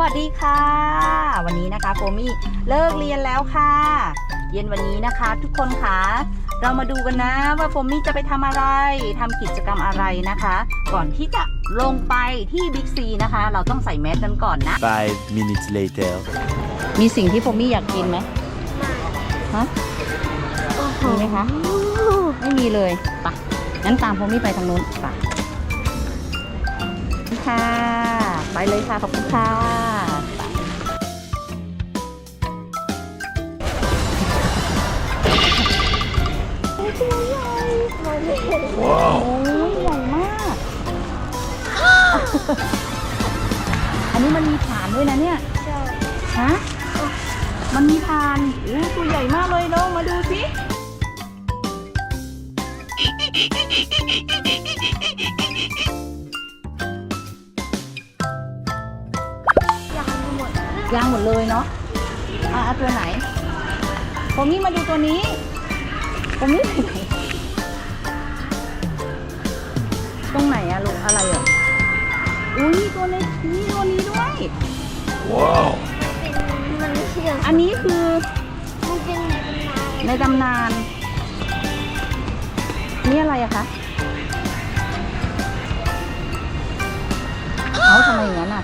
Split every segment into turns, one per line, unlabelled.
วัสดีค่ะ วันนี้นะคะโฟมี่เลิกเรียนแล้วค่ะ เย็นวันนี้นะคะ ทุกคนค่ะ เรามาดูกันนะว่าโฟมี่จะไปทำอะไรทำกิจกรรมอะไรนะคะ ก่อนที่จะลงไปที่บิ๊กซีนะคะ เราต้องใส่แมสกันก่อนนะ
Five minutes later.
มีสิ่งที่โฟมี่อยากกินไหมฮะมีไหมคะไม่มีเลยไปะงั้นตามโฟมี่ไปทางนู้นไปค่ะ ไปเลยค่ะ ขอบคุณค่ะ ไปโอ้ยใหญ่มาก อันนี้มันมีฐานด้วยนะเนี่ย ใช่ฮะ มันมีฐานโอ้ตัวใหญ่มากเลยลองมาดูสิ
ยากดูหมด
ยางหมดเลยเนาะอะเอาตัวไหน ผมนี่มาดูตัวนี้ ผมนี่ไหน อุ้ยตัวนี้นี่ตัวนี้ด้วย
เป็นมันไม่เชื่อ
อันนี้คือ
มันเป็นตำนาน
ในตำนาน นี่อะไรอะคะเอาทำไมอย่างนั้นอะ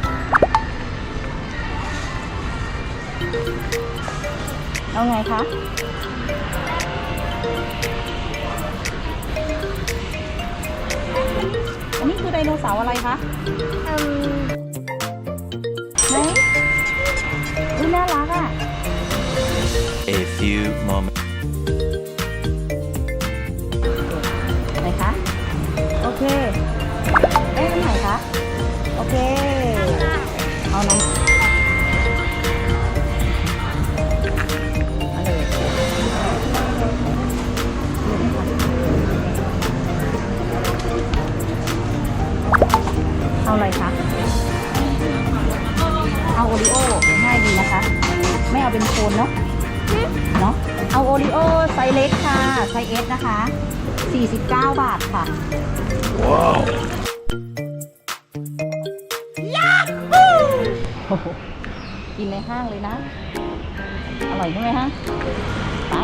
เอาไงคะ ไดโนเสาร์อะไรคะ
เอิ่ม
ไหน เอาอะไรคะ เอาโอริโอง่ายดีนะคะ ไม่เอาเป็นโคนเนาะ เนาะ เอาโอริโอไซส์เล็กค่ะ ไซส์เอสนะคะ 49 บาทค่ะโอ้โหกินในห้างเลยนะ อร่อยใช่ไหมฮะ ไป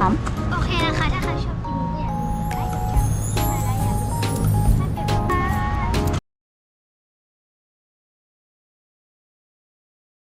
ทำ